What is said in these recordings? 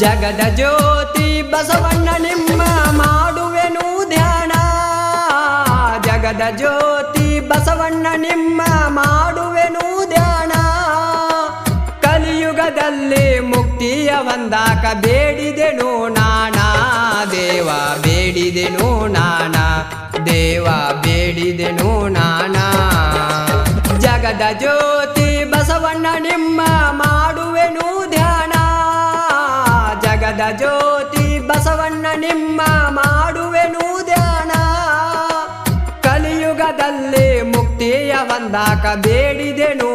ಜಗದ ಜ್ಯೋತಿ ಬಸವಣ್ಣ ನಿಮ್ಮ ಮಾಡುವೆನು ಧ್ಯಾನ. ಜಗದ ಜ್ಯೋತಿ ಬಸವಣ್ಣ ನಿಮ್ಮ ಮಾಡುವೆನು ಧ್ಯಾನ. ಕಲಿಯುಗದಲ್ಲಿ ಮುಕ್ತಿಯ ಒಂದಾಕ ಬೇಡಿದೆನು ನಾಣ ದೇವ ಬೇಡಿದೆನು ನಾಣ ದೇವ ಬೇಡಿದೆನು ನಾಣ ಜಗದ ಜ್ಯೋತಿ ಬಸವಣ್ಣ ನಿಮ್ಮ ಮುಕ್ತಿಯ ಬೇಡಿದೆ ಬೇಡಿದೆನು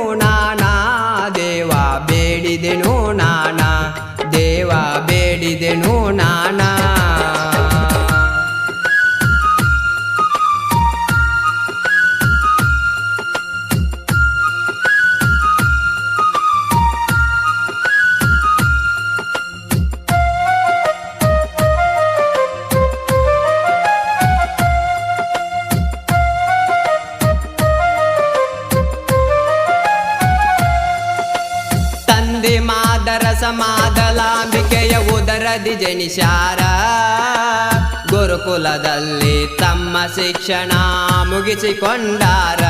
ತಂದೆ ಮಾದರ ಸಮಾದಲಾಂಬಿಕೆಯ ಉದರದಿ ಜನಿಸಾರ. ಗುರುಕುಲದಲ್ಲಿ ತಮ್ಮ ಶಿಕ್ಷಣ ಮುಗಿಸಿಕೊಂಡಾರ.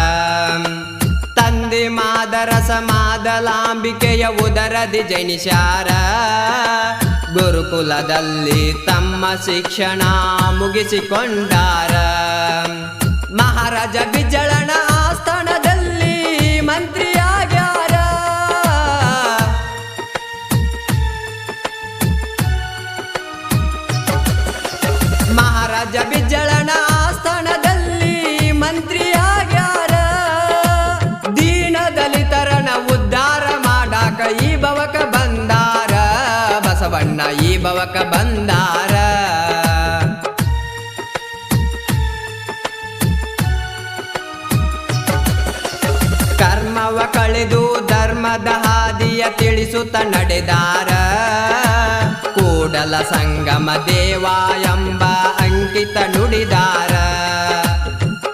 ತಂದೆ ಮಾದರ ಸಮಾದಲಾಂಬಿಕೆಯ ಉದರದಿ ಜನಿಸಾರ. ಗುರುಕುಲದಲ್ಲಿ ತಮ್ಮ ಶಿಕ್ಷಣ ಮುಗಿಸಿಕೊಂಡಾರ. ಮಹಾರಾಜ ಬಿಜ್ಜಳನ ಮಹಾರಾಜ ಬಿಜ್ಜಳನ ಆಸ್ಥಾನದಲ್ಲಿ ಮಂತ್ರಿಯಾಗ್ಯಾರ. ದೀನ ದಲಿತರನ ಉದ್ಧಾರ ಮಾಡಾಕ ಈ ಬವಕ ಬಂದಾರ. ಬಸವಣ್ಣ ಈ ಬವಕ ಬಂದಾರ. ಕರ್ಮವ ಕಳೆದು ಧರ್ಮದ ಹಾದಿಯ ತಿಳಿಸುತ್ತ ನಡೆದಾರ. ಕೂಡಲ ಸಂಗಮ ದೇವ ಎಂಬ ಅಂಕಿತ ನುಡಿದಾರ.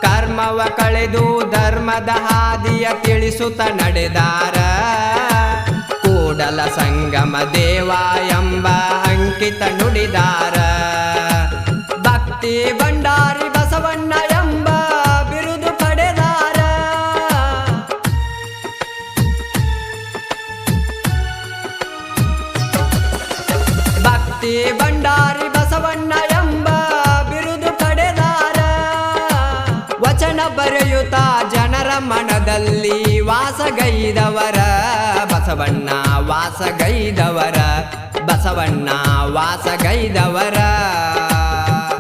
ಕರ್ಮವ ಕಳೆದು ಧರ್ಮದ ಹಾದಿಯ ತಿಳಿಸುತ್ತ ನಡೆದಾರ. ಕೂಡಲ ಸಂಗಮ ದೇವ ಎಂಬ ಅಂಕಿತ ನುಡಿದಾರ. ಭಕ್ತಿ ಭಂಡಾರಿ ಬಸವಣ್ಣ ಬರೆಯುತ್ತ ಜನರ ಮನದಲ್ಲಿ ವಾಸಗೈದವರ ಬಸವಣ್ಣ ವಾಸಗೈದವರ ಬಸವಣ್ಣ ವಾಸಗೈದವರ.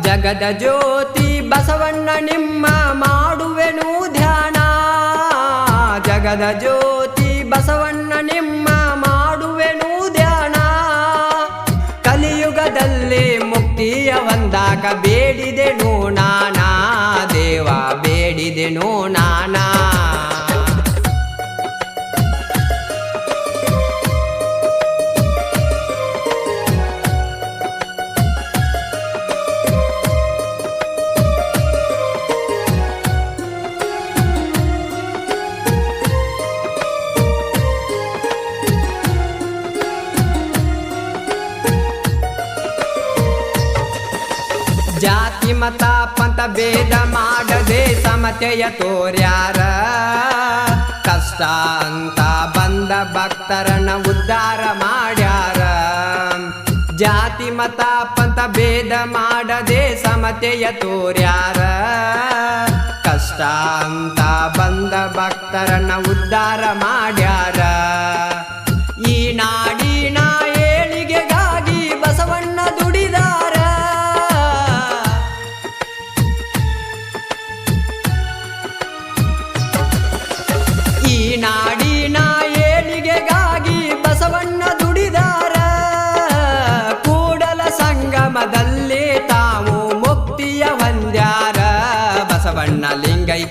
ಜಗದ ಜ್ಯೋತಿ ಬಸವಣ್ಣ ನಿಮ್ಮ ಮಾಡುವೆನು ಧ್ಯಾನ, ಜಗದ ಜ್ಯೋತಿ ಜಾತಿ ಮತ ಪಂಥ ಭೇದ ಮಾಡದೆ ಸಮತೆಯ ತೋರ್ಯಾರ. ಕಷ್ಟ ಅಂತ ಬಂದ ಭಕ್ತರನ್ನ ಉದ್ಧಾರ ಮಾಡ್ಯಾರ. ಜಾತಿ ಮತ ಪಂಥ ಭೇದ ಮಾಡದೆ ಸಮತೆಯ ತೋರ್ಯಾರ. ಕಷ್ಟ ಅಂತ ಬಂದ ಭಕ್ತರನ್ನ ಉದ್ಧಾರ ಮಾಡ್ಯಾರ. ಈ ನಾಡಿನ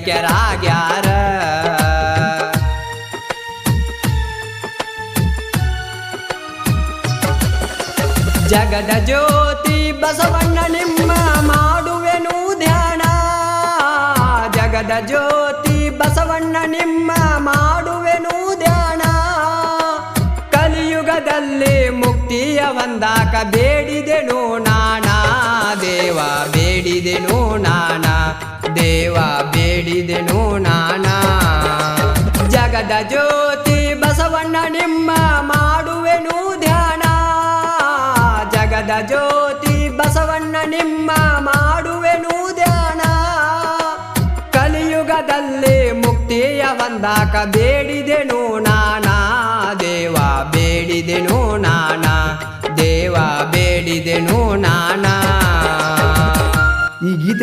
ಲಿಂಗೈಕ್ಯರಾಗ್ಯಾರ ಜಗದ ಜ್ಯೋತಿ ಬಸವಣ್ಣ ನಿಮ್ಮ ಮಾಡುವೆನು ಧ್ಯಾನ. ಜಗದ ಜ್ಯೋತಿ ಬಸವಣ್ಣ ನಿಮ್ಮ ಮಾಡುವೆನು ಧ್ಯಾನ. ಕಲಿಯುಗದಲ್ಲಿ ಮುಕ್ತಿಯ ಒಂದಾಕ ಬೇಡಿದೆನು ನಾನಾ. ದೇವ ಬೇಡಿದೆನು ನಾನಾ. ದೇವ ಬೇಡಿದೆನು ನಾನಾ. ಜಗದ ಜ್ಯೋತಿ ಬಸವಣ್ಣ ನಿಮ್ಮ ಮಾಡುವೆನು ಧ್ಯಾನ. ಜಗದ ಜ್ಯೋತಿ ಬಸವಣ್ಣ ನಿಮ್ಮ ಮಾಡುವೆನು ಧ್ಯಾನ. ಕಲಿಯುಗದಲ್ಲಿ ಮುಕ್ತಿಯ ಬಂದಾಕ ಬೇಡಿದೆನು ನಾನಾ. ದೇವ ಬೇಡಿದೆನು ನಾನ. ದೇವ ಬೇಡಿದೆನು ನಾನಾ.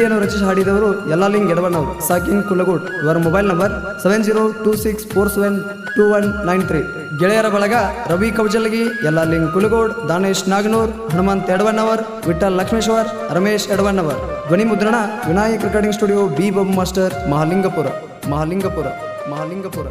ಗೀತೆಯನ್ನು ರಚಿಸಿ ಹಾಡಿದವರು ಯಲ್ಲಾಲಿಂಗ್ ಎಡವಣ್ಣವರು ಸಾಕಿನ್ ಕುಲಗೋಡ್ ಇವರ mobile number seven zero two six four seven two one nine three. ಗೆಳೆಯರ ಬಳಗ ರವಿ ಕೌಜಲಗಿ ಯಲ್ಲಾಲಿಂಗ್ ಕುಲಗೋಡ್ ದಾನೇಶ್ ನಾಗನೂರ್, ಹನುಮಂತ್ ಎಡವಣ್ಣವರ್ ವಿಠಲ್ ಲಕ್ಷ್ಮೇಶ್ವರ್, ರಮೇಶ್ ಎಡವಣ್ಣವರ್ ಧ್ವನಿ ಮುದ್ರಣ, ವಿನಾಯಕ್ ರೆಕಾರ್ಡಿಂಗ್ ಸ್ಟುಡಿಯೋ, ಬಿ ಬಬ್ ಮಾಸ್ಟರ್ ಮಹಾಲಿಂಗಪುರ ಮಹಾಲಿಂಗಪುರ ಮಹಾಲಿಂಗಪುರ.